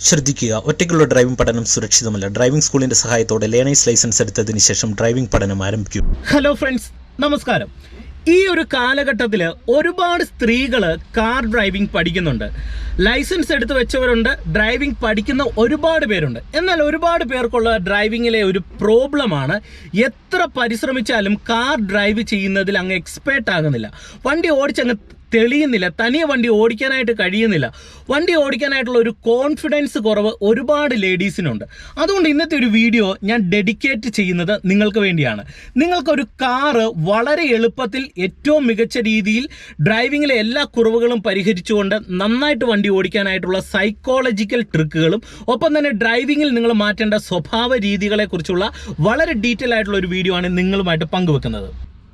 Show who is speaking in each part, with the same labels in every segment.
Speaker 1: ശ്രദ്ധിക്കുക. ഒറ്റയ്ക്കുള്ള ഡ്രൈവിംഗ് പഠനം സുരക്ഷിതമല്ല. ഡ്രൈവിംഗ് സ്കൂളിന്റെ സഹായത്തോടെ ലേണേഴ്സ് ലൈസൻസ് എടുത്തതിന് ശേഷം ഡ്രൈവിംഗ് പഠനം ആരംഭിക്കും.
Speaker 2: ഹലോ ഫ്രണ്ട്സ് നമസ്കാരം. ഈ ഒരു കാലഘട്ടത്തിൽ ഒരുപാട് സ്ത്രീകൾ കാർ ഡ്രൈവിംഗ് പഠിക്കുന്നുണ്ട്. ലൈസൻസ് എടുത്ത് വെച്ചവരുണ്ട് ഡ്രൈവിംഗ് പഠിക്കുന്ന ഒരുപാട് പേരുണ്ട്. എന്നാൽ ഒരുപാട് പേർക്കുള്ള ഡ്രൈവിങ്ങിലെ ഒരു പ്രോബ്ലമാണ് എത്ര പരിശ്രമിച്ചാലും കാർ ഡ്രൈവ് ചെയ്യുന്നതിൽ അങ്ങ് എക്സ്പേർട്ട് ആകുന്നില്ല. വണ്ടി ഓടിച്ചങ്ങ് തെളിയുന്നില്ല. തനിയെ വണ്ടി ഓടിക്കാനായിട്ട് കഴിയുന്നില്ല. വണ്ടി ഓടിക്കാനായിട്ടുള്ള ഒരു കോൺഫിഡൻസ് കുറവ് ഒരുപാട് ലേഡീസിനുണ്ട് അതുകൊണ്ട് ഇന്നത്തെ ഒരു വീഡിയോ ഞാൻ ഡെഡിക്കേറ്റ് ചെയ്യുന്നത് നിങ്ങൾക്ക് വേണ്ടിയാണ്. നിങ്ങൾക്കൊരു കാറ് വളരെ എളുപ്പത്തിൽ ഏറ്റവും മികച്ച രീതിയിൽ ഡ്രൈവിങ്ങിലെ എല്ലാ കുറവുകളും പരിഹരിച്ചുകൊണ്ട് നന്നായിട്ട് വണ്ടി ഓടിക്കാനായിട്ടുള്ള സൈക്കോളജിക്കൽ ട്രിക്കുകളും ഒപ്പം തന്നെ ഡ്രൈവിങ്ങിൽ നിങ്ങൾ മാറ്റേണ്ട സ്വഭാവ രീതികളെക്കുറിച്ചുള്ള വളരെ ഡീറ്റെയിൽ ആയിട്ടുള്ള ഒരു വീഡിയോ ആണ് നിങ്ങളുമായിട്ട് പങ്കുവെക്കുന്നത്.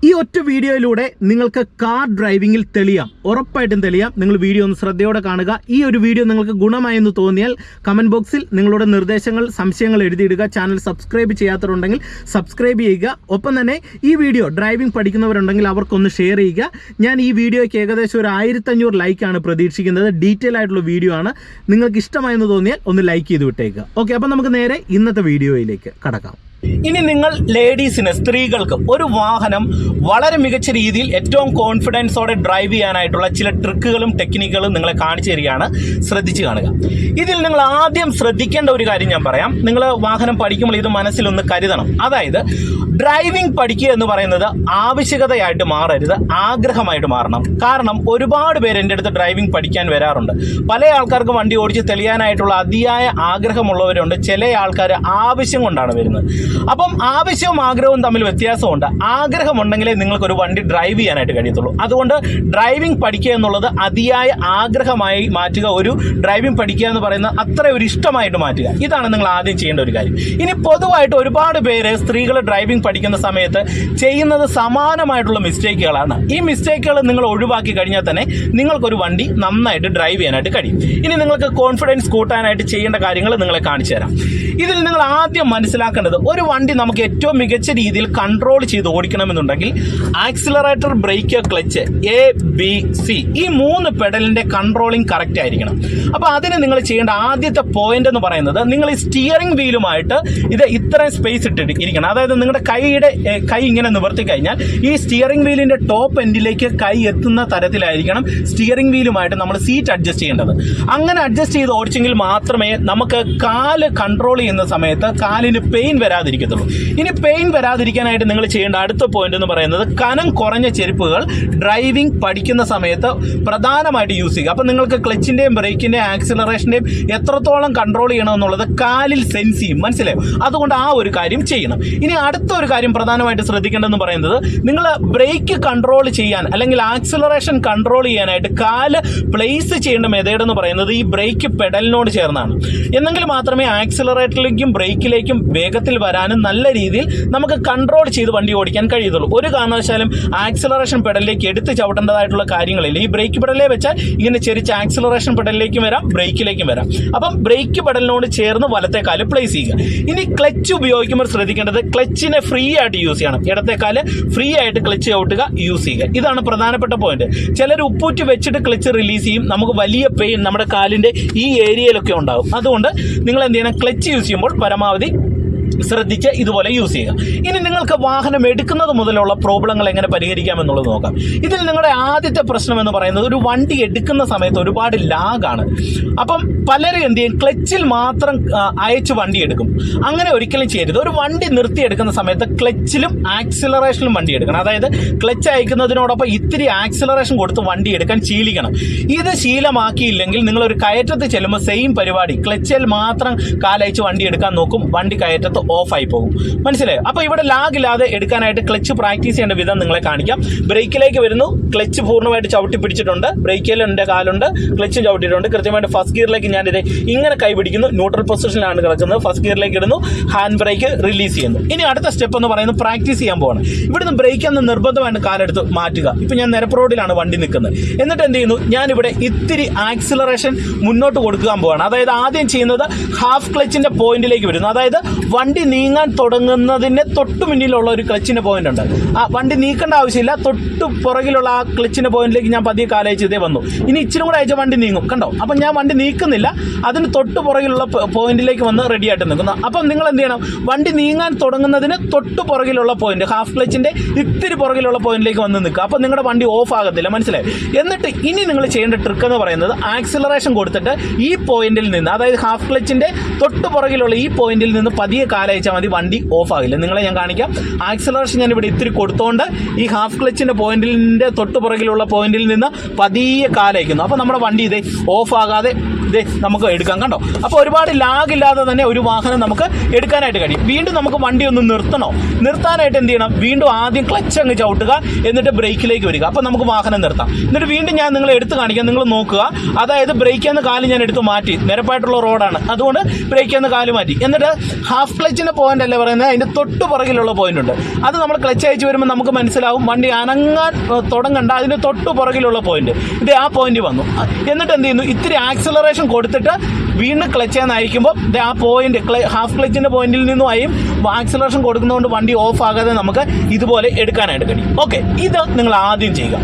Speaker 2: ഈ ഒറ്റ വീഡിയോയിലൂടെ നിങ്ങൾക്ക് കാർ ഡ്രൈവിംഗിൽ തെളിയാം. ഉറപ്പായിട്ടും തെളിയാം. നിങ്ങൾ വീഡിയോ ഒന്ന് ശ്രദ്ധയോടെ കാണുക. ഈ ഒരു വീഡിയോ നിങ്ങൾക്ക് ഗുണമായെന്ന് തോന്നിയാൽ കമന്റ് ബോക്സിൽ നിങ്ങളുടെ നിർദ്ദേശങ്ങൾ സംശയങ്ങൾ എഴുതിയിടുക. ചാനൽ സബ്സ്ക്രൈബ് ചെയ്യാത്തവരുണ്ടെങ്കിൽ സബ്സ്ക്രൈബ് ചെയ്യുക. ഒപ്പം തന്നെ ഈ വീഡിയോ ഡ്രൈവിംഗ് പഠിക്കുന്നവരുണ്ടെങ്കിൽ അവർക്കൊന്ന് ഷെയർ ചെയ്യുക. ഞാൻ ഈ വീഡിയോയ്ക്ക് ഏകദേശം ഒരു ആയിരത്തഞ്ഞൂറ് ലൈക്കാണ് പ്രതീക്ഷിക്കുന്നത്. ഡീറ്റെയിൽ ആയിട്ടുള്ള വീഡിയോ ആണ്. നിങ്ങൾക്ക് ഇഷ്ടമായെന്ന് തോന്നിയാൽ ഒന്ന് ലൈക്ക് ചെയ്ത് വിട്ടേക്കുക. ഓക്കെ അപ്പം നമുക്ക് നേരെ ഇന്നത്തെ വീഡിയോയിലേക്ക് കടക്കാം. ഇനി നിങ്ങൾ ലേഡീസിന് സ്ത്രീകൾക്ക് ഒരു വാഹനം വളരെ മികച്ച രീതിയിൽ ഏറ്റവും കോൺഫിഡൻസോടെ ഡ്രൈവ് ചെയ്യാനായിട്ടുള്ള ചില ട്രിക്കുകളും ടെക്നിക്കുകളും നിങ്ങളെ കാണിച്ചു തരികയാണ്. ശ്രദ്ധിച്ചു കാണുക. ഇതിൽ നിങ്ങൾ ആദ്യം ശ്രദ്ധിക്കേണ്ട ഒരു കാര്യം ഞാൻ പറയാം. നിങ്ങൾ വാഹനം പഠിക്കുമ്പോൾ ഇത് മനസ്സിലൊന്ന് കരുതണം. അതായത് ഡ്രൈവിംഗ് പഠിക്കുക എന്ന് പറയുന്നത് ആവശ്യകതയായിട്ട് മാറരുത് ആഗ്രഹമായിട്ട് മാറണം. കാരണം ഒരുപാട് പേര് എന്റെ അടുത്ത് ഡ്രൈവിംഗ് പഠിക്കാൻ വരാറുണ്ട്. പല ആൾക്കാർക്ക് വണ്ടി ഓടിച്ച് തെളിയാനായിട്ടുള്ള അതിയായ ആഗ്രഹമുള്ളവരുണ്ട്. ചില ആൾക്കാർ ആവശ്യം കൊണ്ടാണ് വരുന്നത്. അപ്പം ആവശ്യവും ആഗ്രഹവും തമ്മിൽ വ്യത്യാസമുണ്ട്. ആഗ്രഹമുണ്ടെങ്കിലേ നിങ്ങൾക്ക് ഒരു വണ്ടി ഡ്രൈവ് ചെയ്യാനായിട്ട് കഴിയത്തുള്ളൂ. അതുകൊണ്ട് ഡ്രൈവിംഗ് പഠിക്കുക എന്നുള്ളത് അതിയായ ആഗ്രഹമായി മാറ്റുക ഒരു ഡ്രൈവിംഗ് പഠിക്കുക എന്ന് പറയുന്ന അത്ര ഒരു ഇഷ്ടമായിട്ട് മാറ്റുക. ഇതാണ് നിങ്ങൾ ആദ്യം ചെയ്യേണ്ട ഒരു കാര്യം. ഇനി പൊതുവായിട്ട് ഒരുപാട് പേര് സ്ത്രീകൾ ഡ്രൈവിംഗ് പഠിക്കുന്ന സമയത്ത് ചെയ്യുന്നത് സമാനമായിട്ടുള്ള മിസ്റ്റേക്കുകളാണ് ഈ മിസ്റ്റേക്കുകൾ നിങ്ങൾ ഒഴിവാക്കി കഴിഞ്ഞാൽ തന്നെ നിങ്ങൾക്കൊരു വണ്ടി നന്നായിട്ട് ഡ്രൈവ് ചെയ്യാനായിട്ട് കഴിയും. ഇനി നിങ്ങൾക്ക് കോൺഫിഡൻസ് കൂട്ടാനായിട്ട് ചെയ്യേണ്ട കാര്യങ്ങൾ നിങ്ങളെ കാണിച്ചു തരാം. ഇതിൽ നിങ്ങൾ ആദ്യം മനസ്സിലാക്കേണ്ടത് ഒരു വണ്ടി നമുക്ക് ഏറ്റവും മികച്ച രീതിയിൽ കൺട്രോൾ ചെയ്ത് ഓടിക്കണമെന്നുണ്ടെങ്കിൽ accelerator brake clutch A B C ഈ മൂന്ന് പെഡലിന്റെ കൺട്രോളിങ് കറക്റ്റ് ആയിരിക്കണം. അപ്പൊ അതിന് നിങ്ങൾ ചെയ്യേണ്ട ആദ്യത്തെ പോയിന്റ് എന്ന് പറയുന്നത് നിങ്ങൾ ഈ സ്റ്റിയറിംഗ് വീലുമായിട്ട് ഇത് ഇത്രയും സ്പേസ് ഇട്ടിട്ട് ഇരിക്കണം. അതായത് നിങ്ങളുടെ കൈയുടെ കൈ ഇങ്ങനെ നിവർത്തി കഴിഞ്ഞാൽ ഈ സ്റ്റിയറിംഗ് വീലിന്റെ ടോപ്പ് എൻഡിലേക്ക് കൈ എത്തുന്ന തരത്തിലായിരിക്കണം സ്റ്റിയറിംഗ് വീലുമായിട്ട് നമ്മൾ സീറ്റ് അഡ്ജസ്റ്റ് ചെയ്യേണ്ടത്. അങ്ങനെ അഡ്ജസ്റ്റ് ചെയ്ത് ഓടിച്ചെങ്കിൽ മാത്രമേ നമുക്ക് കാൽ കൺട്രോൾ ചെയ്യുന്ന സമയത്ത് കാലിന് പെയിൻ വരാതിരിക്കത്തുള്ളൂ. ഇനി പെയിൻ വരാതിരിക്കാനായിട്ട് നിങ്ങൾ ചെയ്യേണ്ട അടുത്ത പോയിന്റ് എന്ന് പറയുന്നത് കനം കുറഞ്ഞ ചെരുപ്പുകൾ ഡ്രൈവിംഗ് പഠിക്കുന്ന സമയത്ത് പ്രധാനമായിട്ട് യൂസ് ചെയ്യുക. അപ്പം നിങ്ങൾക്ക് ക്ലച്ചിന്റെയും ബ്രേക്കിന്റെയും ആക്സിലറേഷന്റെയും എത്രത്തോളം കൺട്രോൾ ചെയ്യണമെന്നുള്ളത് കാലിൽ സെൻസ് ചെയ്യും. മനസ്സിലായോ? അതുകൊണ്ട് ആ ഒരു കാര്യം ചെയ്യണം. ഇനി അടുത്ത ഒരു കാര്യം പ്രധാനമായിട്ട് ശ്രദ്ധിക്കേണ്ടതെന്ന് പറയുന്നത് നിങ്ങൾ ബ്രേക്ക് കൺട്രോൾ ചെയ്യാൻ അല്ലെങ്കിൽ ആക്സിലറേഷൻ കൺട്രോൾ ചെയ്യാനായിട്ട് കാൽ പ്ലേസ് ചെയ്യേണ്ട മെത്തേഡ് എന്ന് പറയുന്നത് ഈ ബ്രേക്ക് പെഡലിനോട് ചേർന്നാണ്. എന്നെങ്കിൽ മാത്രമേ ആക്സിലറേറ്ററിലേക്കും ബ്രേക്കിലേക്കും വേഗത്തിൽ വരാനും നല്ല രീതിയിൽ നമുക്ക് കൺട്രോൾ ചെയ്ത് വണ്ടി ഓടിക്കാൻ കഴിയത്തുള്ളൂ ഒരു കാരണവശാലും ആക്സിലറേഷൻ പെഡലിലേക്ക് എടുത്ത് ചവിട്ടേണ്ടതായിട്ടുള്ള കാര്യങ്ങളില്ല. ഈ ബ്രേക്ക് പെഡലിലെ വെച്ചാൽ ഇങ്ങനെ ചെരിച്ച് ആക്സിലറേഷൻ പെഡലിലേക്കും വരാം ബ്രേക്കിലേക്കും വരാം. അപ്പം ബ്രേക്ക് പെഡലിനോട് ചേർന്ന് വലത്തെ കാൽ പ്ലേസ് ചെയ്യുക. ഇനി ക്ലച്ച് ഉപയോഗിക്കുമ്പോൾ ശ്രദ്ധിക്കേണ്ടത് ക്ലച്ചിനെ ഫ്രീ ആയിട്ട് യൂസ് ചെയ്യണം. ഇടത്തെ കാൽ ഫ്രീ ആയിട്ട് ക്ലച്ച് ചവിട്ടുക യൂസ് ചെയ്യുക. ഇതാണ് പ്രധാനപ്പെട്ട പോയിന്റ് ചിലർ ഉപ്പൂറ്റ് വെച്ചിട്ട് ക്ലച്ച് റിലീസ് ചെയ്യും. നമുക്ക് വലിയ പെയിൻ നമ്മുടെ കാലിന്റെ ഈ ഏരിയയിലൊക്കെ ഉണ്ടാകും അതുകൊണ്ട് നിങ്ങൾ എന്ത് ചെയ്യണം? ക്ലച്ച് യൂസ് ചെയ്യുമ്പോൾ പരമാവധി ശ്രദ്ധിച്ച് ഇതുപോലെ യൂസ് ചെയ്യുക. ഇനി നിങ്ങൾക്ക് വാഹനം എടുക്കുന്നത് മുതലുള്ള പ്രോബ്ലങ്ങൾ എങ്ങനെ പരിഹരിക്കാം എന്നുള്ളത് നോക്കാം. ഇതിൽ നിങ്ങളുടെ ആദ്യത്തെ പ്രശ്നം എന്ന് പറയുന്നത് ഒരു വണ്ടി എടുക്കുന്ന സമയത്ത് ഒരുപാട് ലാഗാണ് അപ്പം പലരും എന്ത് ചെയ്യും? ക്ലച്ചിൽ മാത്രം അയച്ച് വണ്ടി എടുക്കും. അങ്ങനെ ഒരിക്കലും ചെയ്യരുത്. ഒരു വണ്ടി നിർത്തി എടുക്കുന്ന സമയത്ത് ക്ലച്ചിലും ആക്സിലറേഷനിലും വണ്ടി എടുക്കണം. അതായത് ക്ലച്ച് അയക്കുന്നതിനോടൊപ്പം ഇത്തിരി ആക്സിലറേഷൻ കൊടുത്ത് വണ്ടി എടുക്കാൻ ശീലിക്കണം. ഇത് ശീലമാക്കിയില്ലെങ്കിൽ നിങ്ങൾ ഒരു കയറ്റത്ത് ചെല്ലുമ്പോൾ സെയിം പരിപാടി. ക്ലച്ചിൽ മാത്രം കാലയച്ച് വണ്ടി എടുക്കാൻ നോക്കും. വണ്ടി കയറ്റത്ത് ഓഫ് ആയി പോകും. മനസ്സിലായോ? അപ്പോൾ ഇവിടെ ലാഗ് ഇല്ലാതെ എടുക്കാനായിട്ട് ക്ലച്ച് പ്രാക്ടീസ് ചെയ്യേണ്ട വിധം നിങ്ങളെ കാണിക്കാം. ബ്രേക്കിലേക്ക് വരുന്നു. ക്ലച്ച് പൂർണമായിട്ട് ചവിട്ടി പിടിച്ചിട്ടുണ്ട്. ബ്രേക്കിലുണ്ട് കാലുണ്ട്. ക്ലച്ച് ചവിട്ടിയിട്ടുണ്ട്. കൃത്യമായിട്ട് ഫസ്റ്റ് ഗിയറിലേക്ക് ഞാൻ ഇത് ഇങ്ങനെ കൈ പിടിക്കുന്നു. ന്യൂട്രൽ പൊസിഷനിലാണ് കിടക്കുന്നത്. ഫസ്റ്റ് ഗിയറിലേക്ക് ഇടുന്നു. ഹാൻഡ് ബ്രേക്ക് റിലീസ് ചെയ്യുന്നു. ഇനി അടുത്ത സ്റ്റെപ്പ് എന്ന് പറയുന്നത് പ്രാക്ടീസ് ചെയ്യാൻ പോകണം ഇവിടുന്ന് ബ്രേക്ക് എന്ന് നിർബന്ധമായിട്ട് കാലെടുത്ത് മാറ്റുക. ഇപ്പൊ ഞാൻ നിരപ്പ് റോഡിലാണ് വണ്ടി നിൽക്കുന്നത്. എന്നിട്ട് എന്ത് ചെയ്യുന്നു? ഞാൻ ഇവിടെ ഇത്തിരി ആക്സിലറേഷൻ മുന്നോട്ട് കൊടുക്കാൻ പോവാണ്. അതായത് ആദ്യം ചെയ്യുന്നത് ഹാഫ് ക്ലച്ചിന്റെ പോയിന്റിലേക്ക് വരുന്നു. അതായത് വണ്ടി വണ്ടി നീങ്ങാൻ തുടങ്ങുന്നതിന് തൊട്ട് മുന്നിലുള്ള ഒരു ക്ലച്ചിന്റെ പോയിന്റ് ഉണ്ട്. ആ വണ്ടി നീക്കേണ്ട ആവശ്യമില്ല. തൊട്ട് പുറകിലുള്ള ആ ക്ലച്ചിന്റെ പോയിന്റിലേക്ക് ഞാൻ പതിയെ കാലയച്ച് ഇതേ വന്നു. ഇനി ഇച്ചിരി കൂടെ അയച്ച വണ്ടി നീങ്ങും. കണ്ടോ? അപ്പം ഞാൻ വണ്ടി നീക്കുന്നില്ല. അതിന് തൊട്ട് പുറകിലുള്ള പോയിന്റിലേക്ക് വന്ന് റെഡി ആയിട്ട് നിൽക്കുന്നു. അപ്പം നിങ്ങൾ എന്ത് ചെയ്യണം? വണ്ടി നീങ്ങാൻ തുടങ്ങുന്നതിന് തൊട്ട് പുറകിലുള്ള പോയിന്റ് ഹാഫ് ക്ലച്ചിന്റെ ഇത്തിരി പുറകിലുള്ള പോയിന്റിലേക്ക് വന്ന് നിൽക്കുക. അപ്പം നിങ്ങളുടെ വണ്ടി ഓഫ് ആകത്തില്ല. മനസ്സിലായി? എന്നിട്ട് ഇനി നിങ്ങൾ ചെയ്യേണ്ട ട്രിക്ക് എന്ന് പറയുന്നത് ആക്സിലറേഷൻ കൊടുത്തിട്ട് ഈ പോയിന്റിൽ നിന്ന് അതായത് ഹാഫ് ക്ലച്ചിന്റെ തൊട്ട് പുറകിലുള്ള ഈ പോയിന്റിൽ നിന്ന് പതിയെ കാലയച്ചാൽ മതി വണ്ടി ഓഫ് ആകില്ല. നിങ്ങളെ ഞാൻ കാണിക്കാം. ആക്സിലറേഷൻ ഞാൻ ഇവിടെ ഇത്തിരി കൊടുത്തോണ്ട് ഈ ഹാഫ് ക്ലച്ചിന്റെ പോയിന്റിന്റെ തൊട്ട് പുറകിലുള്ള പോയിന്റിൽ നിന്ന് പതിയെ കാലയക്കുന്നു അപ്പോൾ നമ്മുടെ വണ്ടി ഇതേ ഓഫ് ആകാതെ ഇതേ നമുക്ക് എടുക്കാം കണ്ടോ? അപ്പോൾ ഒരുപാട് ലാഗ് ഇല്ലാതെ തന്നെ ഒരു വാഹനം നമുക്ക് എടുക്കാനായിട്ട് കഴിയും. വീണ്ടും നമുക്ക് വണ്ടി ഒന്ന് നിർത്തണോ? നിർത്താനായിട്ട് എന്ത് ചെയ്യണം? വീണ്ടും ആദ്യം ക്ലച്ച് അങ്ങ് ചവിട്ടുക എന്നിട്ട് ബ്രേക്കിലേക്ക് വരിക. അപ്പോൾ നമുക്ക് വാഹനം നിർത്താം. എന്നിട്ട് വീണ്ടും ഞാൻ നിങ്ങളെ എടുത്ത് കാണിക്കാം. നിങ്ങൾ നോക്കുക. അതായത് ബ്രേക്ക് എന്ന കാൽ ഞാൻ എടുത്ത് മാറ്റി. നിരപ്പായിട്ടുള്ള റോഡാണ് അതുകൊണ്ട് ബ്രേക്ക് എന്ന കാൽ മാറ്റി. എന്നിട്ട് ഹാഫ് ക്ലച്ചിന്റെ പോയിന്റ് അല്ലേ പറയുന്നത്? അതിന്റെ തൊട്ട് പുറകിലുള്ള പോയിന്റ് ഉണ്ട്. അത് നമ്മൾ ക്ലച്ച് അയച്ച് വരുമ്പോൾ നമുക്ക് മനസ്സിലാവും വണ്ടി അനങ്ങാൻ തുടങ്ങണ്ട. അതിന്റെ തൊട്ട് പുറകിലുള്ള പോയിന്റ് ഇത് ആ പോയിന്റ് വന്നു. എന്നിട്ട് എന്ത് ചെയ്യുന്നു? ഇത്തിരി ആക്സലറേഷൻ കൊടുത്തിട്ട് വീണ്ടും ക്ലച്ച് ചെയ്യാൻ അയക്കുമ്പോൾ ദേ ആ പോയിന്റ് ഹാഫ് ക്ലച്ചിന്റെ പോയിന്റിൽ നിന്നും ആയും ആക്സലറേഷൻ കൊടുക്കുന്നതുകൊണ്ട് വണ്ടി ഓഫ് ആകാതെ നമുക്ക് ഇതുപോലെ എടുക്കാനായിട്ട് കഴിയും. ഓക്കെ ഇത് നിങ്ങൾ ആദ്യം ചെയ്യുക.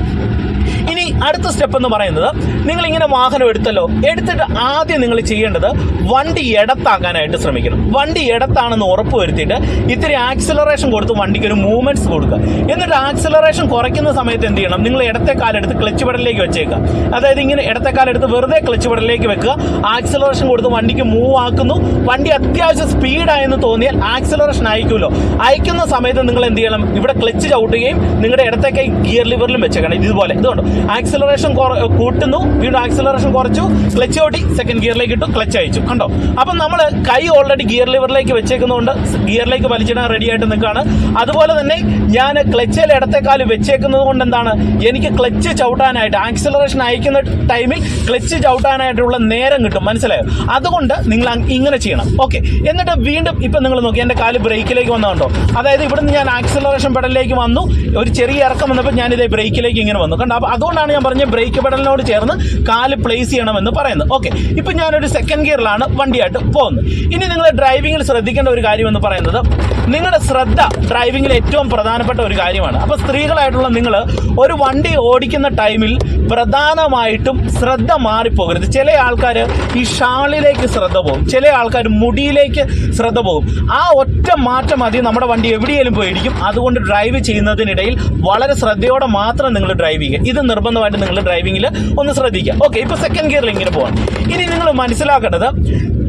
Speaker 2: അടുത്ത സ്റ്റെപ്പ് എന്ന് പറയുന്നത് നിങ്ങൾ ഇങ്ങനെ വാഹനം എടുത്തല്ലോ എടുത്തിട്ട് ആദ്യം നിങ്ങൾ ചെയ്യേണ്ടത് വണ്ടി ഇടത്താക്കാനായിട്ട് ശ്രമിക്കണം. വണ്ടി ഇടത്താണെന്ന് ഉറപ്പ് വരുത്തിയിട്ട് ഇത്തിരി ആക്സിലറേഷൻ കൊടുത്ത് വണ്ടിക്ക് ഒരു മൂവ്മെന്റ്സ് കൊടുക്കുക. എന്നിട്ട് ആക്സിലറേഷൻ കുറയ്ക്കുന്ന സമയത്ത് എന്ത് ചെയ്യണം? നിങ്ങൾ ഇടത്തെ കാലെടുത്ത് ക്ലച്ച് പെടലിലേക്ക് വെച്ചേക്കുക. അതായത് ഇങ്ങനെ ഇടത്തെ കാലെടുത്ത് വെറുതെ ക്ലച്ച് പെടലിലേക്ക് വെക്കുക. ആക്സിലറേഷൻ കൊടുത്ത് വണ്ടിക്ക് മൂവ് ആക്കുന്നു. വണ്ടി അത്യാവശ്യം സ്പീഡായെന്ന് തോന്നിയാൽ ആക്സിലറേഷൻ അയക്കുമല്ലോ. അയക്കുന്ന സമയത്ത് നിങ്ങൾ എന്ത് ചെയ്യണം? ഇവിടെ ക്ലച്ച് ചവിട്ടുകയും നിങ്ങളുടെ ഇടത്തെ കൈ ഗിയർ ലിവറിലും വെച്ചേക്കണം. ഇതുപോലെ. ഇതുകൊണ്ട് ആക്സിലറേഷൻ കൂട്ടുന്നു. വീണ്ടും ആക്സിലറേഷൻ കുറച്ചു. ക്ലച്ച് ഓട്ടി. സെക്കൻഡ് ഗിയറിലേക്ക് ഇട്ടു. ക്ലച്ച് അയച്ചു. കണ്ടോ? അപ്പം നമ്മൾ കൈ ഓൾറെഡി ഗിയർ ലിവറിലേക്ക് വെച്ചേക്കുന്നതുകൊണ്ട് ഗിയറിലേക്ക് വലിച്ചിടാൻ റെഡി ആയിട്ട് നിൽക്കുകയാണ് അതുപോലെ തന്നെ ഞാൻ ക്ലച്ചിൽ ഇടത്തെക്കാൽ വെച്ചേക്കുന്നത് കൊണ്ട് എന്താണ്? എനിക്ക് ക്ലച്ച് ചവിട്ടാനായിട്ട് ആക്സിലറേഷൻ അയക്കുന്ന ടൈമിൽ ക്ലച്ച് ചവിട്ടാനായിട്ടുള്ള നേരം കിട്ടും. മനസ്സിലായോ? അതുകൊണ്ട് നിങ്ങൾ ഇങ്ങനെ ചെയ്യണം. ഓക്കെ എന്നിട്ട് വീണ്ടും ഇപ്പം നിങ്ങൾ നോക്കി എന്റെ കാൽ ബ്രേക്കിലേക്ക് വന്നതുണ്ടോ? അതായത് ഇവിടുന്ന് ഞാൻ ആക്സിലറേഷൻ പെടലിലേക്ക് വന്നു. ഒരു ചെറിയ ഇറക്കം വന്നപ്പോൾ ഞാൻ ഇതേ ബ്രേക്കിലേക്ക് ഇങ്ങനെ വന്നു. കണ്ടോ? അപ്പോൾ അതുകൊണ്ടാണ് ഞാൻ പറഞ്ഞ ബ്രേക്ക് പെടലിനോട് ചേർന്ന് കാൽ പ്ലേസ് ചെയ്യണമെന്ന് പറയുന്നത് ഓക്കെ ഇപ്പം ഞാനൊരു സെക്കൻഡ് ഗിയറിലാണ് വണ്ടിയായിട്ട് പോകുന്നത്. ഇനി നിങ്ങൾ ഡ്രൈവിങ്ങിൽ ശ്രദ്ധിക്കേണ്ട ഒരു കാര്യം എന്ന് പറയുന്നത് നിങ്ങളുടെ ശ്രദ്ധ ഡ്രൈവിങ്ങിൽ ഏറ്റവും പ്രധാനപ്പെട്ട ഒരു കാര്യമാണ്. അപ്പോൾ സ്ത്രീകളായിട്ടുള്ള നിങ്ങൾ ഒരു വണ്ടി ഓടിക്കുന്ന ടൈമിൽ പ്രധാനമായിട്ടും ശ്രദ്ധ മാറിപ്പോകരുത്. ചില ആൾക്കാർ ഈ ഷാളിലേക്ക് ശ്രദ്ധ പോകും. ചില ആൾക്കാർ മുടിയിലേക്ക് ശ്രദ്ധ പോകും. ആ ഒറ്റ മാറ്റം മതി. നമ്മുടെ വണ്ടി എവിടെയെങ്കിലും പോയിരിക്കും. അതുകൊണ്ട് ഡ്രൈവ് ചെയ്യുന്നതിനിടയിൽ വളരെ ശ്രദ്ധയോടെ മാത്രം നിങ്ങൾ ഡ്രൈവ് ചെയ്യുക. ഇത് നിർബന്ധമായിട്ട് നിങ്ങൾ ഡ്രൈവിംഗിൽ ഒന്ന് ശ്രദ്ധിക്കുക. ഓക്കെ ഇപ്പൊ സെക്കൻഡ് ഗിയറിൽ ഇങ്ങനെ പോകാം ഇനി നിങ്ങൾ മനസ്സിലാക്കേണ്ടത്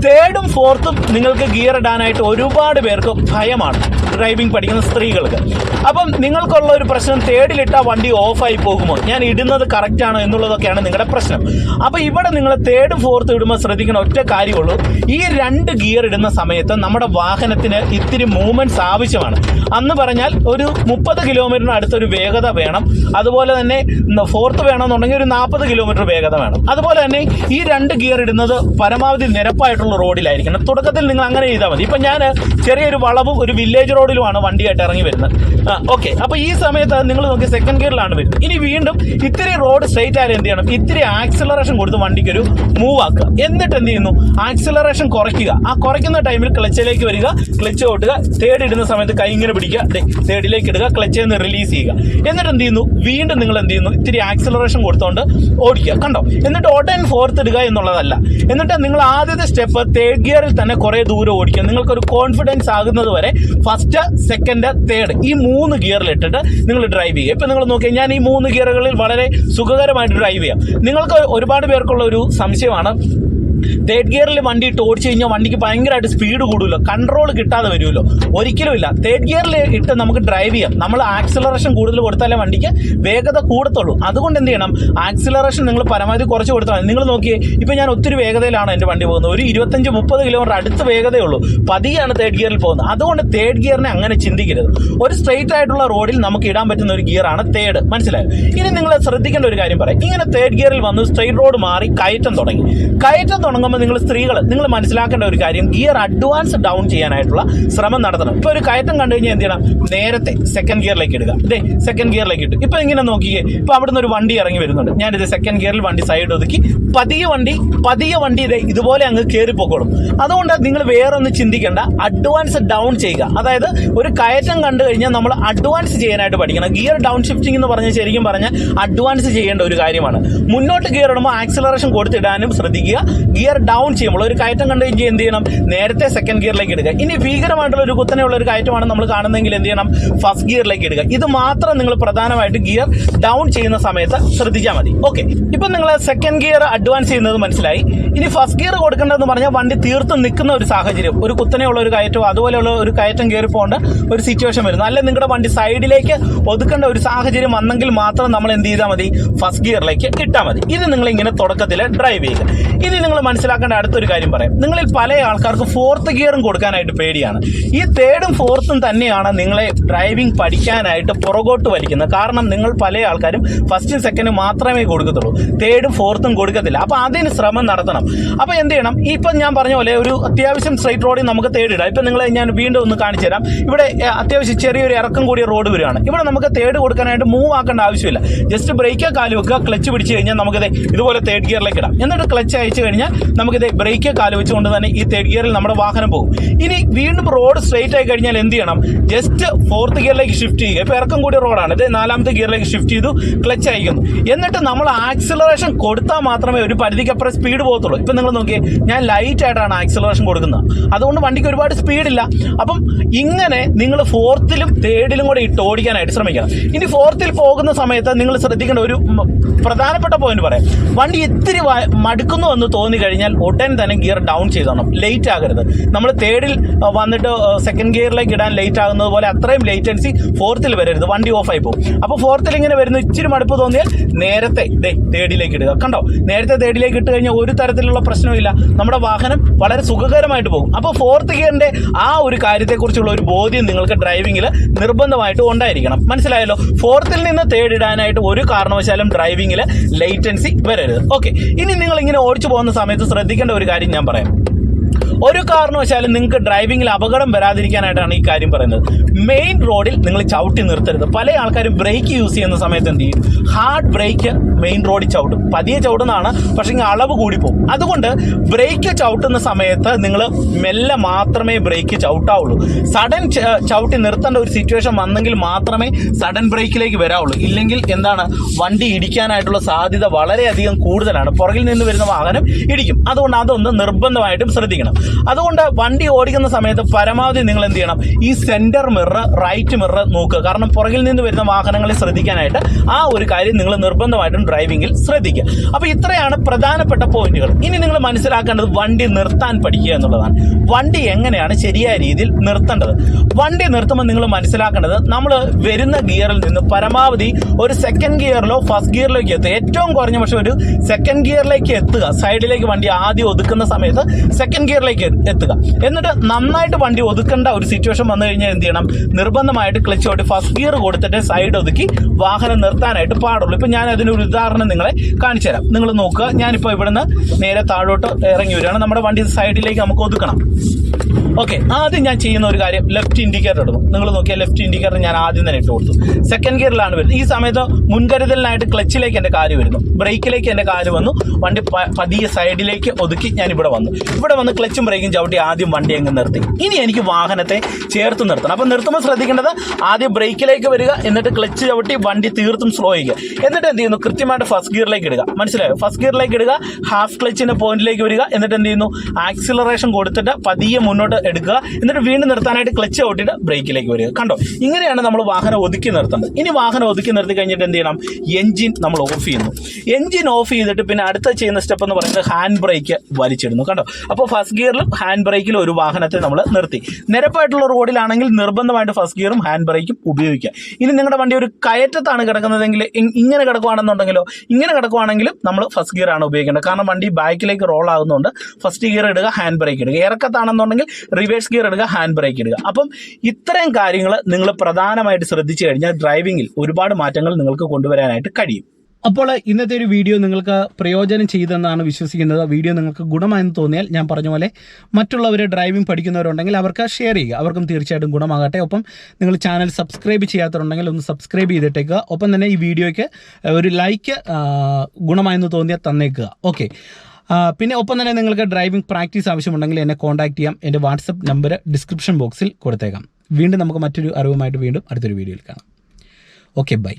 Speaker 2: തേർഡും ഫോർത്തും നിങ്ങൾക്ക് ഗിയർ ഇടാനായിട്ട് ഒരുപാട് പേർക്ക് ഭയമാണ്. ഡ്രൈവിംഗ് പഠിക്കുന്ന സ്ത്രീകൾക്ക്. അപ്പം നിങ്ങൾക്കുള്ള ഒരു പ്രശ്നം തേർഡിലിട്ടാൽ വണ്ടി ഓഫായി പോകുമോ? ഞാൻ ഇടുന്നത് കറക്റ്റ് ആണോ എന്നുള്ളതൊക്കെയാണ് നിങ്ങളുടെ പ്രശ്നം. അപ്പോൾ ഇവിടെ നിങ്ങൾ തേർഡ് ഫോർത്ത് ഇടുമ്പോൾ ശ്രദ്ധിക്കുന്ന ഒറ്റ കാര്യമുള്ളൂ. ഈ രണ്ട് ഗിയർ ഇടുന്ന സമയത്ത് നമ്മുടെ വാഹനത്തിന് ഇത്തിരി മൂവ്മെന്റ്സ് ആവശ്യമാണ്. അന്ന് പറഞ്ഞാൽ ഒരു മുപ്പത് കിലോമീറ്ററിന് അടുത്തൊരു വേഗത വേണം. അതുപോലെ തന്നെ ഫോർത്ത് വേണമെന്നുണ്ടെങ്കിൽ ഒരു നാൽപ്പത് കിലോമീറ്റർ വേഗത വേണം. അതുപോലെ തന്നെ ഈ രണ്ട് ഗിയർ ഇടുന്നത് പരമാവധി നിരപ്പായിട്ടുള്ള റോഡിലായിരിക്കണം തുടക്കത്തിൽ നിങ്ങൾ അങ്ങനെ ചെയ്താൽ മതി. ഇപ്പം ഞാൻ ചെറിയൊരു വളവും ഒരു വില്ലേജ് റോഡിലുമാണ് വണ്ടിയായിട്ട് ഇറങ്ങി വരുന്നത്. ഓക്കെ അപ്പോൾ ഈ സമയത്ത് നിങ്ങൾ നോക്കി സെക്കൻഡ് ഗിയറിലാണ് വരുന്നത്. ഇനി വീണ്ടും ഇത്തിരി റോഡ് സ്ട്രൈറ്റ് ആയാലും എന്ത് ചെയ്യണം? ഇത്തിരി ആക്സിലറേഷൻ കൊടുത്ത് വണ്ടിക്ക് ഒരു മൂവ് ആക്കുക. എന്നിട്ട് എന്ത് ചെയ്യുന്നു? ആക്സിലറേഷൻ കുറയ്ക്കുക. ആ കുറയ്ക്കുന്ന ടൈമിൽ ക്ലച്ചിലേക്ക് വരിക. ക്ലച്ച് ഓട്ടുക. തേർഡ് ഇടുന്ന സമയത്ത് കൈ ഇങ്ങനെ പിടിക്കുക. തേർഡിലേക്ക് ഇടുക. ക്ലച്ചിൽ നിന്ന് റിലീസ് ചെയ്യുക. എന്നിട്ട് എന്ത് ചെയ്യുന്നു? വീണ്ടും നിങ്ങൾ എന്ത് ചെയ്യുന്നു? ഇത്തിരി ആക്സിലറേഷൻ കൊടുത്തോണ്ട് ഓടിക്കുക. കണ്ടോ? എന്നിട്ട് ഉടൻ ഫോർത്ത് ഇടുക എന്നുള്ളതല്ല. എന്നിട്ട് നിങ്ങൾ ആദ്യത്തെ സ്റ്റെപ്പ് തേർഡ് ഗിയറിൽ തന്നെ കുറേ ദൂരം ഓടിക്കുക. നിങ്ങൾക്കൊരു കോൺഫിഡൻസ് ആകുന്നത് വരെ ഫസ്റ്റ് സെക്കൻഡ് തേർഡ് ഈ മൂന്ന് ഗിയറിൽ ഇട്ടിട്ട് നിങ്ങൾ ഡ്രൈവ് ചെയ്യുക. ഇപ്പം നിങ്ങൾ നോക്കിയാൽ ഞാൻ ഈ മൂന്ന് ഗിയറുകളിൽ വളരെ സുഖകരമായിട്ട് ഡ്രൈവ് ചെയ്യാം. നിങ്ങൾക്ക് ഒരുപാട് പേർക്കുള്ള ഒരു സംശയമാണ്. തേർഡ് ഗിയറിൽ വണ്ടി ഇട്ട് ഓടിച്ചു കഴിഞ്ഞാൽ വണ്ടിക്ക് ഭയങ്കരമായിട്ട് സ്പീഡ് കൂടുമല്ലോ കൺട്രോൾ കിട്ടാതെ വരുമല്ലോ ഒരിക്കലും ഇല്ല. തേർഡ് ഗിയറിൽ ഇട്ട് നമുക്ക് ഡ്രൈവ് ചെയ്യാം. നമ്മൾ ആക്സിലറേഷൻ കൂടുതൽ കൊടുത്താലേ വണ്ടിക്ക് വേഗത കൂടത്തുള്ളൂ. അതുകൊണ്ട് എന്ത് ചെയ്യണം? ആക്സിലറേഷൻ നിങ്ങൾ പരമാവധി കുറച്ച് കൊടുത്താൽ നിങ്ങൾ നോക്കിയേ ഇപ്പം ഞാൻ ഒത്തിരി വേഗതയിലാണ് എന്റെ വണ്ടി പോകുന്നത്. ഒരു ഇരുപത്തഞ്ച് മുപ്പത് കിലോമീറ്റർ അടുത്ത് വേഗതയുള്ളൂ പതിയാണ് തേർഡ് ഗിയറിൽ പോകുന്നത്. അതുകൊണ്ട് തേർഡ് ഗിയറിനെ അങ്ങനെ ചിന്തിക്കരുത്. ഒരു സ്ട്രെയിറ്റ് ആയിട്ടുള്ള റോഡിൽ നമുക്ക് ഇടാൻ പറ്റുന്ന ഒരു ഗിയറാണ് തേർഡ് മനസ്സിലായോ? ഇനി നിങ്ങൾ ശ്രദ്ധിക്കേണ്ട ഒരു കാര്യം പറയാം. ഇങ്ങനെ തേർഡ് ഗിയറിൽ വന്ന് സ്ട്രെയിറ്റ് റോഡ് മാറി കയറ്റം തുടങ്ങി. കയറ്റം തുടങ്ങുമ്പോൾ നിങ്ങൾ സ്ത്രീകൾ നിങ്ങൾ മനസ്സിലാക്കേണ്ട ഒരു കാര്യം ഗിയർ അഡ്വാൻസ് ഡൗൺ ചെയ്യാനായിട്ടുള്ള ശ്രമം നടത്തണം. ഇപ്പോൾ ഒരു കയറ്റം കണ്ടു കഴിഞ്ഞാൽ എന്ത് ചെയ്യണം? നേരത്തെ സെക്കൻഡ് ഗിയറിലേക്ക് ഇടുക. ഇതേ സെക്കൻഡ് ഗിയറിലേക്ക് ഇട്ടു. ഇപ്പോൾ ഇങ്ങനെ നോക്കിയേ ഇപ്പോൾ അവിടുന്ന് ഒരു വണ്ടി ഇറങ്ങി വരുന്നുണ്ട്. ഞാൻ ഞാനിത് സെക്കൻഡ് ഗിയറിൽ വണ്ടി സൈഡ് ഒതുക്കി പതിയ വണ്ടി പതിയ വണ്ടി ഇതേ ഇതുപോലെ അങ്ങ് കയറി പൊക്കോളും. അതുകൊണ്ട് നിങ്ങൾ വേറെ ഒന്ന് ചിന്തിക്കേണ്ട. അഡ്വാൻസ് ഡൗൺ ചെയ്യുക. അതായത് ഒരു കയറ്റം കണ്ടു കഴിഞ്ഞാൽ നമ്മൾ അഡ്വാൻസ് ചെയ്യാനായിട്ട് പഠിക്കണം. ഗിയർ ഡൗൺ ഷിഫ്റ്റിംഗ് എന്ന് പറഞ്ഞാൽ ശരിക്കും പറഞ്ഞാൽ അഡ്വാൻസ് ചെയ്യേണ്ട ഒരു കാര്യമാണ്. മുന്നോട്ട് ഗിയർ ആക്സിലറേഷൻ കൊടുത്തിടാനും ശ്രദ്ധിക്കുക. ഗിയർ ഡൗൺ ചെയ്യുമ്പോൾ ഒരു കയറ്റം കണ്ടു കഴിഞ്ഞാൽ എന്ത് ചെയ്യണം? നേരത്തെ സെക്കൻഡ് ഗിയറിലേക്ക് ഇടുക. ഇനി ഭീകരമായിട്ടുള്ള ഒരു കുത്തനെയുള്ള ഒരു കയറ്റമാണ് നമ്മൾ കാണുന്നതെങ്കിൽ എന്ത് ചെയ്യണം? ഫസ്റ്റ് ഗിയറിലേക്ക് ഇടുക. ഇത് മാത്രം നിങ്ങൾ പ്രധാനമായിട്ട് ഗിയർ ഡൗൺ ചെയ്യുന്ന സമയത്ത് ശ്രദ്ധിച്ചാൽ മതി. ഓക്കെ ഇപ്പൊ നിങ്ങൾ സെക്കൻഡ് ഗിയർ അഡ്വാൻസ് ചെയ്യുന്നത് മനസ്സിലായി. ഇനി ഫസ്റ്റ് ഗിയർ കൊടുക്കേണ്ടതെന്ന് പറഞ്ഞാൽ വണ്ടി തീർത്തും നിൽക്കുന്ന ഒരു സാഹചര്യം. ഒരു കുത്തനെയുള്ള ഒരു കയറ്റമോ അതുപോലെയുള്ള ഒരു കയറ്റം കയറി പോകേണ്ട ഒരു സിറ്റുവേഷൻ വരുന്നു. അല്ലെങ്കിൽ നിങ്ങളുടെ വണ്ടി സൈഡിലേക്ക് ഒതുക്കേണ്ട ഒരു സാഹചര്യം വന്നെങ്കിൽ മാത്രം നമ്മൾ എന്ത് ചെയ്താൽ മതി? ഫസ്റ്റ് ഗിയറിലേക്ക് ഇട്ടാൽ മതി. ഇത് നിങ്ങൾ ഇങ്ങനെ തുടക്കത്തിൽ ഡ്രൈവ് ചെയ്യുക. ഇനി നിങ്ങൾ മനസ്സിലാക്കേണ്ട അടുത്തൊരു കാര്യം പറയാം. നിങ്ങളിൽ പല ആൾക്കാർക്ക് ഫോർത്ത് ഗിയറും കൊടുക്കാനായിട്ട് പേടിയാണ്. ഈ തേർഡും ഫോർത്തും തന്നെയാണ് നിങ്ങളെ ഡ്രൈവിംഗ് പഠിക്കാനായിട്ട് പുറകോട്ട് വലിക്കുന്നത്. കാരണം നിങ്ങൾ പല ആൾക്കാരും ഫസ്റ്റും സെക്കൻഡും മാത്രമേ കൊടുക്കത്തുള്ളൂ. തേർഡും ഫോർത്തും കൊടുക്കത്തില്ല. അപ്പൊ അതിന് ശ്രമം നടത്തണം. അപ്പൊ എന്ത് ചെയ്യണം? ഇപ്പൊ ഞാൻ പറഞ്ഞ പോലെ ഒരു അത്യാവശ്യം സ്ട്രൈറ്റ് റോഡിൽ നമുക്ക് തേർഡ് ഇടാം. ഇപ്പൊ നിങ്ങളെ ഞാൻ വീണ്ടും ഒന്ന് കാണിച്ചു തരാം. ഇവിടെ അത്യാവശ്യം ചെറിയൊരു ഇറക്കം കൂടിയ റോഡ് വരികയാണ്. ഇവിടെ നമുക്ക് തേർഡ് കൊടുക്കാനായിട്ട് മൂവ് ആക്കേണ്ട ആവശ്യമില്ല. ജസ്റ്റ് ബ്രേക്ക് കാൽ വെക്കുക. ക്ലച്ച് പിടിച്ച് കഴിഞ്ഞാൽ നമുക്കിത് ഇതുപോലെ തേർഡ് ഗിയറിലേക്ക് ഇടാം. എന്നിട്ട് ക്ലച്ച് അയച്ചു കഴിഞ്ഞാൽ നമുക്കിത് ബ്രേക്ക് കാൽ വെച്ചുകൊണ്ട് തന്നെ ഈ തേർഡ് ഗിയറിൽ നമ്മുടെ വാഹനം പോകും. ഇനി വീണ്ടും റോഡ് സ്ട്രേറ്റ് ആയി കഴിഞ്ഞാൽ എന്ത് ചെയ്യണം? ജസ്റ്റ് ഫോർത്ത് ഗിയറിലേക്ക് ഷിഫ്റ്റ് ചെയ്യുക. ഇപ്പൊ ഇറക്കം കൂടിയ റോഡാണ് ഇത് നാലാമത്തെ ഗിയറിലേക്ക് ഷിഫ്റ്റ് ചെയ്തു ക്ലച്ച് അയക്കുന്നു. എന്നിട്ട് നമ്മൾ ആക്സിലറേഷൻ കൊടുത്താൽ മാത്രമേ ഒരു പരിധിക്കപ്പുറം സ്പീഡ് പോകത്തുള്ളൂ. ഇപ്പൊ നിങ്ങൾ നോക്കിയേ ഞാൻ ലൈറ്റ് ആയിട്ടാണ് ആക്സിലറേഷൻ കൊടുക്കുന്നത്. അതുകൊണ്ട് വണ്ടിക്ക് ഒരുപാട് സ്പീഡില്ല അപ്പം ഇങ്ങനെ നിങ്ങൾ ഫോർത്തിലും തേർഡിലും കൂടെ ഇട്ട് ഓടിക്കാനായിട്ട് ശ്രമിക്കണം. ഇനി ഫോർത്തിൽ പോകുന്ന സമയത്ത് നിങ്ങൾ ശ്രദ്ധിക്കേണ്ട ഒരു പ്രധാനപ്പെട്ട പോയിന്റ് പറയാം. വണ്ടി ഇത്തിരി മടുക്കുന്നു എന്ന് തോന്നി കഴിഞ്ഞാൽ ഉടൻ തന്നെ ഗിയർ ഡൗൺ ചെയ്തോണം ലേറ്റ് ആകരുത്. നമ്മൾ തേർഡിൽ വന്നിട്ട് സെക്കൻഡ് ഗിയറിലേക്ക് ഇടാൻ ലേറ്റ് ആകുന്നത് പോലെ അത്രയും ലേറ്റൻസി ഫോർത്തിൽ വരരുത്. വണ്ടി ഓഫ് ആയി പോകും. അപ്പോൾ ഫോർത്തിൽ ഇങ്ങനെ വരുന്ന ഇച്ചിരി മടുപ്പ് തോന്നിയാൽ നേരത്തെ ദേ തേർഡിലേക്ക് ഇടുക. കണ്ടോ? നേരത്തെ തേർഡിലേക്ക് ഇട്ട് കഴിഞ്ഞാൽ ഒരു തരത്തിലുള്ള പ്രശ്നമില്ല നമ്മുടെ വാഹനം വളരെ സുഖകരമായിട്ട് പോകും. അപ്പോൾ ഫോർത്ത് ഗിയറിന്റെ ആ ഒരു കാര്യത്തെക്കുറിച്ചുള്ള ഒരു ബോധ്യം നിങ്ങൾക്ക് ഡ്രൈവിംഗിൽ നിർബന്ധമായിട്ട് ഉണ്ടായിരിക്കണം. മനസ്സിലായല്ലോ? ഫോർത്തിൽ നിന്ന് തേർഡ് ഇടാനായിട്ട് ഒരു കാരണവശാലും ഡ്രൈവിംഗിൽ ലേറ്റൻസി വരരുത്. ഓക്കെ ഇനി നിങ്ങൾ ഇങ്ങനെ ഓടിച്ചു പോകുന്ന സമയത്ത് ശ്രദ്ധിക്കേണ്ട ഒരു കാര്യം ഞാൻ പറയാം. ഒരു കാരണവശാലും നിങ്ങൾക്ക് ഡ്രൈവിംഗിൽ അപകടം വരാതിരിക്കാനായിട്ടാണ് ഈ കാര്യം പറയുന്നത്. മെയിൻ റോഡിൽ നിങ്ങൾ ചവിട്ടി നിർത്തരുത്. പല ആൾക്കാരും ബ്രേക്ക് യൂസ് ചെയ്യുന്ന സമയത്ത് എന്ത് ചെയ്യും? ഹാർഡ് ബ്രേക്ക് മെയിൻ റോഡിൽ ചവിട്ടും. പതിയെ ചവിട്ടുന്നതാണ് പക്ഷേ അളവ് കൂടിപ്പോകും അതുകൊണ്ട് ബ്രേക്ക് ചവിട്ടുന്ന സമയത്ത് നിങ്ങൾ മെല്ലെ മാത്രമേ ബ്രേക്ക് ചവിട്ടാവുള്ളൂ. സഡൻ ചവിട്ടി നിർത്തേണ്ട ഒരു സിറ്റുവേഷൻ വന്നെങ്കിൽ മാത്രമേ സഡൻ ബ്രേക്കിലേക്ക് വരാവുള്ളൂ. ഇല്ലെങ്കിൽ എന്താണ്? വണ്ടി ഇടിക്കാനായിട്ടുള്ള സാധ്യത വളരെയധികം കൂടുതലാണ്. പുറകിൽ നിന്ന് വരുന്ന വാഹനം ഇടിക്കും. അതുകൊണ്ട് അതൊന്ന് നിർബന്ധമായിട്ടും ശ്രദ്ധിക്കണം. അതുകൊണ്ട് വണ്ടി ഓടിക്കുന്ന സമയത്ത് പരമാവധി നിങ്ങൾ എന്ത് ചെയ്യണം? ഈ സെന്റർ മിറർ റൈറ്റ് മിറർ നോക്കുക. കാരണം പുറകിൽ നിന്ന് വരുന്ന വാഹനങ്ങളെ ശ്രദ്ധിക്കാനായിട്ട് ആ ഒരു കാര്യം നിങ്ങൾ നിർബന്ധമായിട്ടും ഡ്രൈവിംഗിൽ ശ്രദ്ധിക്കുക. അപ്പൊ ഇത്രയാണ് പ്രധാനപ്പെട്ട പോയിന്റുകൾ ഇനി നിങ്ങൾ മനസ്സിലാക്കേണ്ടത് വണ്ടി നിർത്താൻ പഠിക്കുക എന്നുള്ളതാണ്. വണ്ടി എങ്ങനെയാണ് ശരിയായ രീതിയിൽ നിർത്തേണ്ടത്? വണ്ടി നിർത്തുമ്പോൾ നിങ്ങൾ മനസ്സിലാക്കേണ്ടത് നമ്മൾ വരുന്ന ഗിയറിൽ നിന്ന് പരമാവധി ഒരു സെക്കൻഡ് ഗിയറിലോ ഫസ്റ്റ് ഗിയറിലേക്ക് എത്തുക. ഏറ്റവും കുറഞ്ഞ പക്ഷേ ഒരു സെക്കൻഡ് ഗിയറിലേക്ക് എത്തുക. സൈഡിലേക്ക് വണ്ടി ആദ്യം ഒതുക്കുന്ന സമയത്ത് സെക്കൻഡ് ഗിയറിലേക്ക് എത്തുക. എന്നിട്ട് നന്നായിട്ട് വണ്ടി ഒതുക്കേണ്ട ഒരു സിറ്റുവേഷൻ വന്നു കഴിഞ്ഞാൽ എന്ത് ചെയ്യണം? നിർബന്ധമായിട്ട് ക്ലച്ച് ഓടി ഫസ്റ്റ് ഗിയർ കൊടുത്തിട്ട് സൈഡ് ഒതുക്കി വാഹനം നിർത്താനായിട്ട് പാടുള്ളൂ. ഇപ്പൊ ഞാൻ അതിനൊരു ഉദാഹരണം നിങ്ങളെ കാണിച്ചു തരാം. നിങ്ങൾ നോക്കുക ഞാനിപ്പോൾ ഇവിടുന്ന് നേരെ താഴോട്ട് ഇറങ്ങി വരികയാണ്. നമ്മുടെ വണ്ടി സൈഡിലേക്ക് നമുക്ക് ഒതുക്കണം. ഓക്കെ ആദ്യം ഞാൻ ചെയ്യുന്ന ഒരു കാര്യം ലെഫ്റ്റ് ഇൻഡിക്കേറ്റർ ഇടുന്നു നിങ്ങൾ നോക്കിയാൽ ലെഫ്റ്റ് ഇൻഡിക്കേറ്റർ ഞാൻ ആദ്യം തന്നെ ഇട്ട് കൊടുത്തു. സെക്കൻഡ് ഗിയറിലാണ് വരുന്നത്. ഈ സമയത്ത് മുൻകരുതലിനായിട്ട് ക്ലച്ചിലേക്ക് എന്റെ കാൽ വരുന്നു. ബ്രേക്കിലേക്ക് എന്റെ കാൽ വന്നു. വണ്ടി പതിയെ സൈഡിലേക്ക് ഒതുക്കി ഞാൻ ഇവിടെ വന്നു. ഇവിടെ വന്ന് ക്ലച്ചും ബ്രേക്കും ചവിട്ടി ആദ്യം വണ്ടി അങ്ങ് നിർത്തി. ഇനി എനിക്ക് വാഹനത്തെ ചേർത്ത് നിർത്തണം. അപ്പം നിർത്തുമ്പോൾ ശ്രദ്ധിക്കേണ്ടത് ആദ്യം ബ്രേക്കിലേക്ക് വരിക എന്നിട്ട് ക്ലച്ച് ചവിട്ടി വണ്ടി തീർത്തും സ്ലോ ചെയ്യുക എന്നിട്ട് എന്ത് ചെയ്യുന്നു? കൃത്യമായിട്ട് ഫസ്റ്റ് ഗിയറിലേക്ക് ഇടുക. മനസ്സിലായോ? ഫസ്റ്റ് ഗിയറിലേക്ക് ഇടുക ഹാഫ് ക്ലച്ചിന്റെ പോയിന്റിലേക്ക് വരിക എന്നിട്ട് എന്ത് ചെയ്യുന്നു? ആക്സിലറേഷൻ കൊടുത്തിട്ട് പതിയെ മുന്നോട്ട് എടുക്കുക. എന്നിട്ട് വീണ്ടും നിർത്താനായിട്ട് ക്ലച്ച് ഔട്ടിട്ട് ബ്രേക്കിലേക്ക് വരിക. കണ്ടോ? ഇങ്ങനെയാണ് നമ്മൾ വാഹനം ഒതുക്കി നിർത്തേണ്ടത് ഇനി വാഹനം ഒതുക്കി നിർത്തി കഴിഞ്ഞിട്ട് എന്ത് ചെയ്യണം? എഞ്ചിൻ നമ്മൾ ഓഫ് ചെയ്യുന്നു. എഞ്ചിൻ ഓഫ് ചെയ്തിട്ട് പിന്നെ അടുത്ത ചെയ്യുന്ന സ്റ്റെപ്പ് എന്ന് പറയുന്നത് ഹാൻഡ് ബ്രേക്ക് വലിച്ചിടുന്നു. കണ്ടോ? അപ്പോൾ ഫസ്റ്റ് ഗിയറിലും ഹാൻഡ് ബ്രേക്കിലും ഒരു വാഹനത്തെ നമ്മൾ നിർത്തി. നിരപ്പായിട്ടുള്ള റോഡിലാണെങ്കിൽ നിർബന്ധമായിട്ട് ഫസ്റ്റ് ഗിയറും ഹാൻഡ് ബ്രേക്കും ഉപയോഗിക്കുക. ഇനി നിങ്ങളുടെ വണ്ടി ഒരു കയറ്റത്താണ് കിടക്കുന്നതെങ്കിൽ ഇങ്ങനെ കിടക്കുവാണെന്നുണ്ടെങ്കിലോ ഇങ്ങനെ കിടക്കുവാണെങ്കിലും നമ്മൾ ഫസ്റ്റ് ഗിയർ ആണ് ഉപയോഗിക്കേണ്ടത്. കാരണം വണ്ടി ബാക്കിലേക്ക് റോൾ ആകുന്നുണ്ട് ഫസ്റ്റ് ഗിയർ ഇടുക ഹാൻഡ് ബ്രേക്ക് ഇടുക. ഇറക്കത്താണെന്നുണ്ടെങ്കിൽ റിവേഴ്സ് ഗിയർ ഇടുക ഹാൻഡ് ബ്രേക്ക് ഇടുക. അപ്പം ഇത്രയും കാര്യങ്ങൾ നിങ്ങൾ പ്രധാനമായിട്ട് ശ്രദ്ധിച്ചു കഴിഞ്ഞാൽ ഡ്രൈവിംഗിൽ ഒരുപാട് മാറ്റങ്ങൾ നിങ്ങൾക്ക് കൊണ്ടുവരാനായിട്ട് കഴിയും. അപ്പോൾ ഇന്നത്തെ ഒരു വീഡിയോ നിങ്ങൾക്ക് പ്രയോജനം ചെയ്തെന്നാണ് വിശ്വസിക്കുന്നത്. വീഡിയോ നിങ്ങൾക്ക് ഗുണമായെന്ന് തോന്നിയാൽ ഞാൻ പറഞ്ഞ പോലെ മറ്റുള്ളവർ ഡ്രൈവിംഗ് പഠിക്കുന്നവരുണ്ടെങ്കിൽ അവർക്ക് ഷെയർ ചെയ്യുക. അവർക്കും തീർച്ചയായിട്ടും ഗുണമാകട്ടെ. ഒപ്പം നിങ്ങൾ ചാനൽ സബ്സ്ക്രൈബ് ചെയ്യാത്തവരുണ്ടെങ്കിൽ ഒന്ന് സബ്സ്ക്രൈബ് ചെയ്തിട്ടേക്കുക ഒപ്പം തന്നെ ഈ വീഡിയോയ്ക്ക് ഒരു ലൈക്ക് ഗുണമായെന്ന് തോന്നിയാൽ തന്നേക്കുക ഓക്കെ പിന്നെ ഒപ്പം തന്നെ നിങ്ങൾക്ക് ഡ്രൈവിംഗ് പ്രാക്ടീസ് ആവശ്യമുണ്ടെങ്കിൽ എന്നെ കോൺടാക്ട് ചെയ്യാം. എന്റെ വാട്സപ്പ് നമ്പർ ഡിസ്ക്രിപ്ഷൻ ബോക്സിൽ കൊടുത്തേക്കാം. വീണ്ടും നമുക്ക് മറ്റൊരു അറിവുമായിട്ട് വീണ്ടും അടുത്തൊരു വീഡിയോയിൽ കാണാം. Okay bye